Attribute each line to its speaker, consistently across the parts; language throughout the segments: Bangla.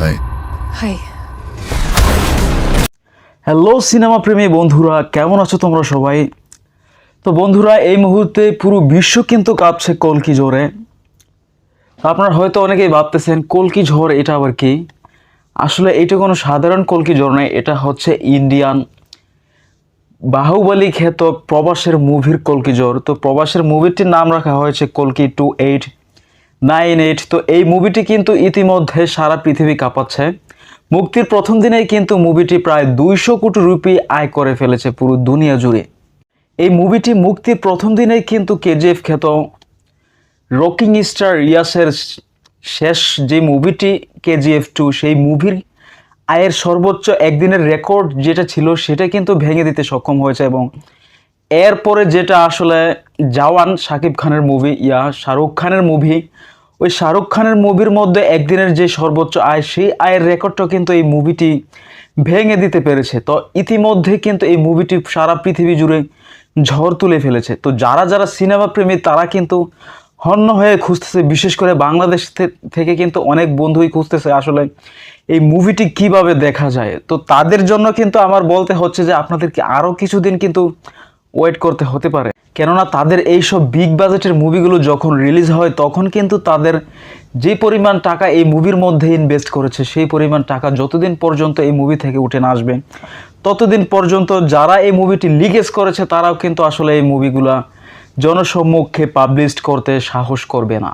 Speaker 1: হাই
Speaker 2: হাই
Speaker 3: হ্যালো সিনেমা প্রেমী বন্ধুরা কেমন আছো তোমরা সবাই? তো বন্ধুরা এই মুহূর্তে পুরো বিশ্ব কিন্তু কাঁপছে কলকি ঝড়ে। আপনারা হয়তো অনেকেই ভাবতেছেন কলকি ঝড় এটা আবার কি? আসলে এটা কোনো সাধারণ কলকি ঝড় নয় এটা হচ্ছে ইন্ডিয়ান বাহুবলী খ্যাত প্রবাসের মুভির কলকি ঝড়। তো প্রবাসের মুভিটির নাম রাখা হয়েছে কলকি টু এইট। Nine eight. তো এই মুভিটি কিন্তু ইতিমধ্যে সারা পৃথিবী কাঁপাচ্ছে। মুক্তির প্রথম দিনেই কিন্তু মুভিটি প্রায় দুইশো কোটি রুপি আয় করে ফেলেছে পুরো দুনিয়া জুড়ে। এই মুভিটি মুক্তির প্রথম দিনেই কিন্তু কেজিএফ খ্যাত রকিং স্টার রিয়াসের শেষ যে মুভিটি কেজিএফ টু সেই মুভির আয়ের সর্বোচ্চ একদিনের রেকর্ড যেটা ছিল, সেটা কিন্তু ভেঙে দিতে সক্ষম হয়েছে এবং এরপরে যেটা আসলে জওয়ান শাকিব খানের মুভি ইয়া শাহরুখ খানের মুভি ওই শাহরুখ খানের মুভির মধ্যে একদিনের যে সর্বোচ্চ আয়, সেই আয়ের রেকর্ডটা কিন্তু এই মুভিটি ভেঙে দিতে পেরেছে। তো ইতিমধ্যে কিন্তু এই মুভিটি সারা পৃথিবী জুড়ে ঝড় তুলে ফেলেছে। তো যারা যারা সিনেমা প্রেমী, তারা কিন্তু হন্য হয়ে খুঁজতেছে। বিশেষ করে বাংলাদেশ থেকে কিন্তু অনেক বন্ধুই খুঁজতেছে আসলে এই মুভিটি কীভাবে দেখা যায়। তো তাদের জন্য কিন্তু আমার বলতে হচ্ছে যে আপনাদেরকে আরও কিছুদিন কিন্তু ওয়েট করতে হতে পারে। কেননা তাদের এই সব বিগ বাজেটের মুভিগুলো যখন রিলিজ হয়, তখন কিন্তু তাদের যে পরিমাণ টাকা এই মুভির মধ্যে ইনভেস্ট করেছে, সেই পরিমাণ টাকা যতদিন পর্যন্ত এই মুভি থেকে উঠে না আসবে, ততদিন পর্যন্ত যারা এই মুভিটি লিগেজ করেছে, তারাও কিন্তু আসলে এই মুভিগুলা জনসম্মুখে পাবলিশ করতে সাহস করবে না।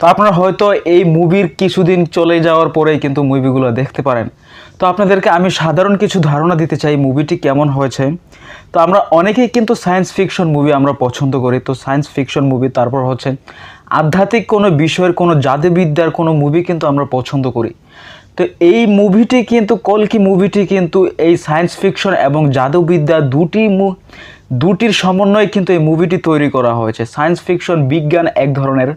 Speaker 3: তো আপনারা হয়তো এই মুভির কিছুদিন চলে যাওয়ার পরেই কিন্তু মুভিগুলো দেখতে পারেন। তো আপনাদেরকে আমি সাধারণ কিছু ধারণা দিতে চাই মুভিটি কেমন হয়েছে। তো আমরা অনেকেই কিন্তু সায়েন্স ফিকশন মুভি আমরা পছন্দ করি। তো সায়েন্স ফিকশন মুভি, তারপর হচ্ছে আধ্যাত্মিক কোনো বিষয়ের, কোনো জাদুবিদ্যার কোনো মুভি কিন্তু আমরা পছন্দ করি। তো এই মুভিটি কিন্তু, কলকি মুভিটি কিন্তু, এই সায়েন্স ফিকশন এবং জাদুবিদ্যা দুটি দুটির সমন্বয়ে কিন্তু এই মুভিটি তৈরি করা হয়েছে। সায়েন্স ফিকশন, বিজ্ঞান এক ধরনের।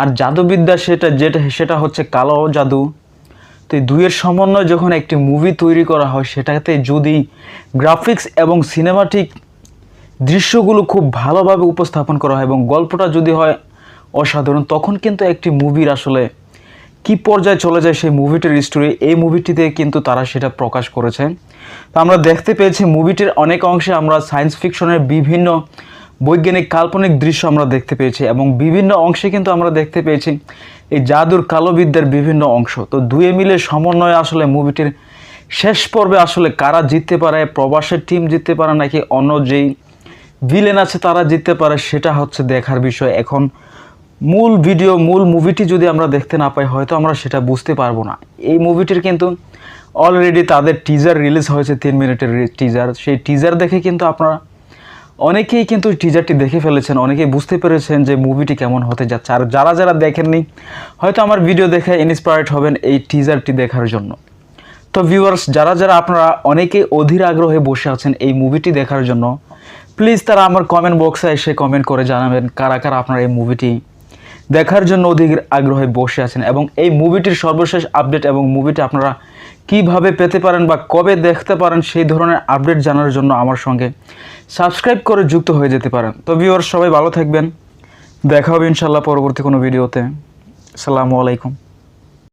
Speaker 3: আর জাদুবিদ্যা সেটা যেটা, সেটা হচ্ছে কালো জাদু। তো এই দুইয়ের সমন্বয়ে যখন একটি মুভি তৈরি করা হয়, সেটাতে যদি গ্রাফিক্স এবং সিনেমাটিক দৃশ্যগুলো খুব ভালোভাবে উপস্থাপন করা হয় এবং গল্পটা যদি হয় অসাধারণ, তখন কিন্তু একটি মুভির আসলে কি পর্যায়ে চলে যায় সেই মুভিটির স্টোরি এই মুভিটিতে কিন্তু তারা সেটা প্রকাশ করেছে। তো আমরা দেখতে পেয়েছি মুভিটির অনেক অংশে আমরা সায়েন্স ফিকশনের বিভিন্ন বৈজ্ঞানিক কাল্পনিক দৃশ্য আমরা দেখতে পেয়েছি এবং বিভিন্ন অংশে কিন্তু আমরা দেখতে পেয়েছি। এই জাদুর কালোবিদ্যার বিভিন্ন অংশ। তো দুয়ে মিলে সমন্বয়ে আসলে মুভিটির শেষ পর্বে আসলে কারা জিততে পারে, প্রবাসের টিম জিততে পারে নাকি অন্য যেই ভিলেন আছে তারা জিততে পারে সেটা হচ্ছে দেখার বিষয়। এখন মূল ভিডিও মূল মুভিটি যদি আমরা দেখতে না পাই, হয়তো আমরা সেটা বুঝতে পারব না। এই মুভিটির কিন্তু অলরেডি তাদের টিজার রিলিজ হয়েছে তিন মিনিটের টিজার সেই টিজার দেখে কিন্তু আপনারা অনেকেই কিন্তু টিজারটি দেখে ফেলেছেন, অনেকেই বুঝতে পেরেছেন যে মুভিটি কেমন হতে যাচ্ছে। আর যারা যারা দেখেননি, হয়তো আমার ভিডিও দেখে ইন্সপায়ার্ড হবেন এই টিজারটি দেখার জন্য। তো ভিউয়ার্স যারা যারা আপনারা অনেকেই অধীর আগ্রহে বসে আছেন এই মুভিটি দেখার জন্য প্লিজ তারা আমার কমেন্ট বক্সে এসে কমেন্ট করে জানাবেন কারা কারা আপনারা এই মুভিটি দেখার জন্য অধিক আগ্রহে বসে আছেন এবং এই মুভিটির সর্বশেষ আপডেট এবং মুভিটি আপনারা কীভাবে পেতে পারেন বা কবে দেখতে পারেন সেই ধরনের আপডেট জানার জন্য আমার সঙ্গে সাবস্ক্রাইব করে যুক্ত হয়ে যেতে পারেন। তো ভিউয়ার সবাই ভালো থাকবেন। দেখা হবে ইনশাল্লাহ পরবর্তী কোনো ভিডিওতে। সালামু আলাইকুম।